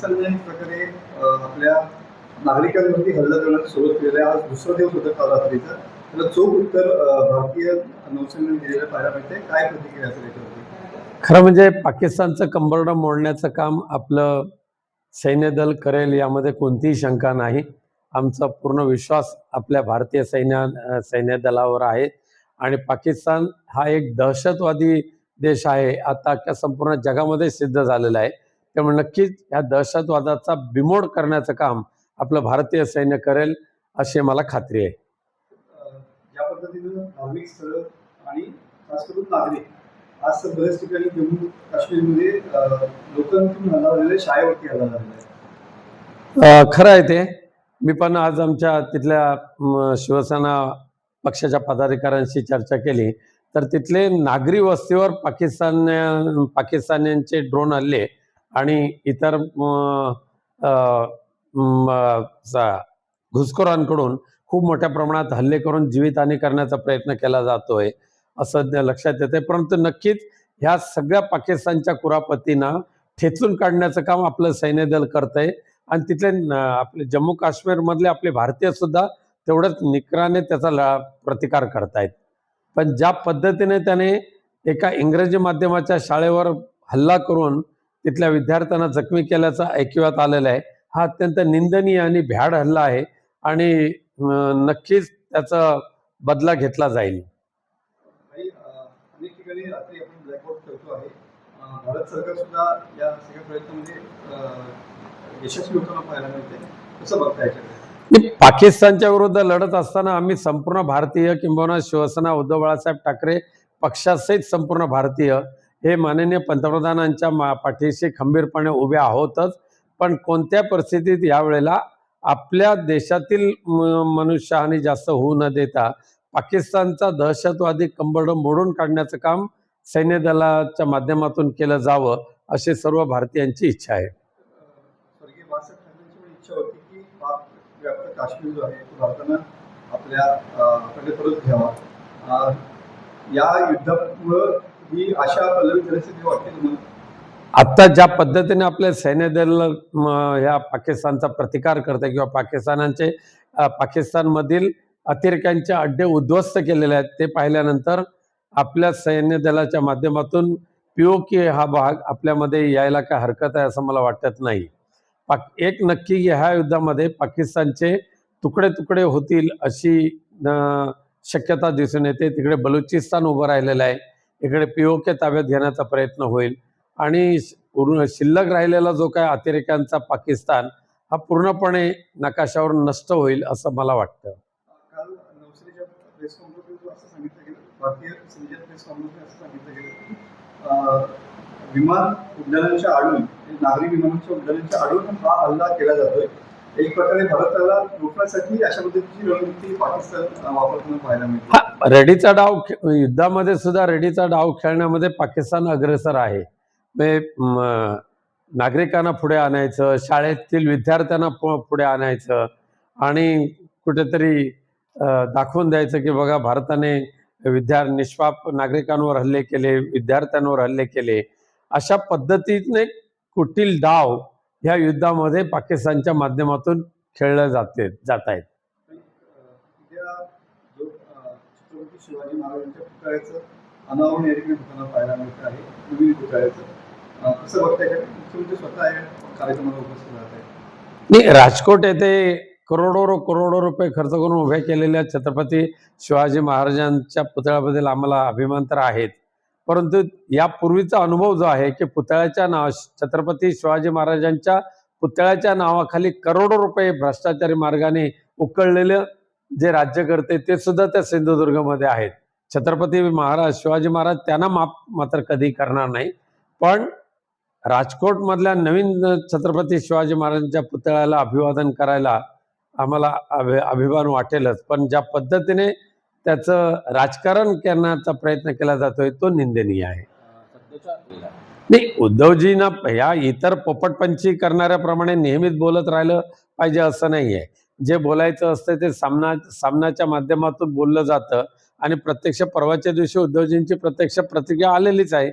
सार्वजनिक प्रकारे आपल्या नागरिकांवरती हल्ला करण्यास सुरुवात केलेला आहे आज दुसरा दिवस होता काल रात्रीचा त्याला चोख उत्तर भारतीय नौसेनेने दिलेलं पाहायला मिळते काय प्रतिक्रिया असेल याच्यावरती? खरं म्हणजे पाकिस्तानचं कंबरडं मोडण्याचं काम आपलं सैन्य दल करेल यामध्ये कोणतीही शंका नाही. आमचा पूर्ण विश्वास आपल्या भारतीय सैन्या सैन्य दलावर आहे. आणि पाकिस्तान हा एक दहशतवादी देश आहे. आता संपूर्ण जगामध्ये सिद्ध झालेला आहे. त्यामुळे नक्कीच या दहशतवादाचा बिमोड करण्याचं काम आपलं भारतीय सैन्य करेल अशी मला खात्री आहे. ज्या पद्धतीनं धार्मिक स्थळं आणि खास करून नागरिक आज बऱ्याच ठिकाणी जम्मू काश्मीरमध्ये लोकांतून हल्ला झालेला आहे शाळेवरती हल्ला झालेला खरं आहे ते. मी पण आज आमच्या तिथल्या शिवसेना पक्षाच्या पदाधिकाऱ्यांशी चर्चा केली. तर तिथले नागरी वस्तीवर पाकिस्तान पाकिस्तान्यांचे ड्रोन हल्ले आणि इतर घुसखोरांकडून खूप मोठ्या प्रमाणात हल्ले करून जीवितहानी करण्याचा प्रयत्न केला जातोय असं लक्षात येते परंतु नक्कीच ह्या सगळ्या पाकिस्तानच्या कुरापतींना ठेचून काढण्याचं काम आपलं सैन्य दल करतंय. आणि तिथले आपले जम्मू काश्मीरमधले आपले भारतीय सुद्धा तेवढंच निकराने त्याचा प्रतिकार करतायत. पण ज्या पद्धतीने त्याने एका इंग्रजी माध्यमाच्या शाळेवर हल्ला करून तिथल्या विद्यार्थ्यांना जखमी केल्याचं ऐकिवात आलेलं आहे. हा अत्यंत निंदनीय आणि भ्याड हल्ला आहे आणि नक्कीच त्याचा बदला घेतला जाईल. आणि अं, अनेक ठिकाणी रात्री आपण ब्लॅकआउट ठेवतो आहे. अं, भारत सरकार सुद्धा या सगळ्या प्रयत्नामध्ये अं, यशस्वी होताना पाहायला मिळते. कसं बघता याच्याकडे? आणि पाकिस्तानच्या विरुद्ध लढत असताना आम्ही संपूर्ण भारतीय किंबहुना शिवसेना उद्धव बाळासाहेब ठाकरे पक्षासहित संपूर्ण भारतीय हे माननीय पंतप्रधानांच्या मा- पाठीशी खंबीरपणे उभे आहोतच. पण कोणत्या परिस्थितीत यावेळेला आपल्या देशातील मनुष्यहानी जास्त होऊ न देता पाकिस्तानचा दहशतवादी कंबड मोडून काढण्याचं काम सैन्य दलाच्या माध्यमातून केलं जावं अशी सर्व भारतीयांची इच्छा आहे. काश्मीर जो आहे तो भारतानं आपल्या परत घ्यावा. या युद्धामुळं ही आशा पल्लवी वाटते तुम्हाला? आता ज्या पद्धतीने आपल्या सैन्य दल ह्या पाकिस्तानचा प्रतिकार करते किंवा पाकिस्तानाचे पाकिस्तानमधील अतिरेक्यांचे अड्डे उद्ध्वस्त केलेले आहेत ते पाहिल्यानंतर आपल्या सैन्य दलाच्या माध्यमातून पीओके हा भाग आपल्यामध्ये यायला काय हरकत आहे असं मला वाटत नाही. पाक एक नक्की ह्या युद्धामध्ये पाकिस्तानचे तुकडे तुकडे होतील अशी शक्यता दिसून येते. तिकडे बलुचिस्तान उभं राहिलेलं आहे. इकडे पीओके ताब्यात घेण्याचा प्रयत्न होईल. आणि शिल्लक राहिलेला जो काय अतिरेक्यांचा पाकिस्तान हा पूर्णपणे नकाशावर नष्ट होईल असं मला वाटतं. विमान उड्डाणांच्या आडून नागरी विमानांच्या उड्डाणांच्या आडून हा हल्ला केला जातोय. एक प्रकारे भारताला रोखण्यासाठी अशा पद्धतीची रणनीती पाकिस्तान वापरताना पाहायला मिळते. रेडीचा डाव युद्धामध्ये सुद्धा रेडीचा डाव खेळण्यामध्ये पाकिस्तान अग्रेसर आहे. नागरिकांना पुढे आणायचं शाळेतील विद्यार्थ्यांना पु- पुढे आणायचं आणि कुठेतरी दाखवून द्यायचं की बघा भारताने विद्या निष्पाप नागरिकांवर हल्ले केले विद्यार्थ्यांवर हल्ले केले. अशा पद्धतीने कुटील डाव ह्या युद्धामध्ये पाकिस्तानच्या माध्यमातून खेळले जाते जात आहेत आणि, अं, उद्या जो अं, छत्रपती शिवाजी महाराजांच्या पुतळ्याचं अनावरण या ठिकाणी होताना पाहायला मिळत आहे नवीन पुतळ्याचं. अं, कसं बघता येईल मुख्यमंत्री स्वतः या कार्यक्रमाला उपस्थित राहत आहे. नाही राजकोट येथे करोडो करोडो रुपये खर्च करून उभ्या केलेल्या छत्रपती शिवाजी महाराजांच्या पुतळ्याबद्दल आम्हाला अभिमान तर आहेत परंतु यापूर्वीचा अनुभव जो आहे की पुतळ्याच्या नाव छत्रपती शिवाजी महाराजांच्या पुतळ्याच्या नावाखाली करोडो रुपये भ्रष्टाचारी मार्गाने उकळलेलं जे राज्य करते ते सुद्धा त्या सिंधुदुर्गमध्ये आहेत. छत्रपती महाराज शिवाजी महाराज त्यांना माफ मात्र कधी करणार नाही. पण राजकोटमधल्या नवीन छत्रपती शिवाजी महाराजांच्या पुतळ्याला अभिवादन करायला आम्हाला अभि अभिमान वाटेलच. पण ज्या पद्धतीने त्याचं राजकारण करण्याचा प्रयत्न केला जातोय तो निंदनीय आहे. नाही उद्धवजींना या इतर पोपटपंची करणाऱ्याप्रमाणे नेहमीच बोलत राहिलं पाहिजे असं नाही आहे जे बोलायचं असतं ते सामना सामनाच्या माध्यमातून बोललं जातं आणि प्रत्यक्ष परवाच्या दिवशी उद्धवजींची प्रत्यक्ष प्रतिक्रिया आलेलीच आहे.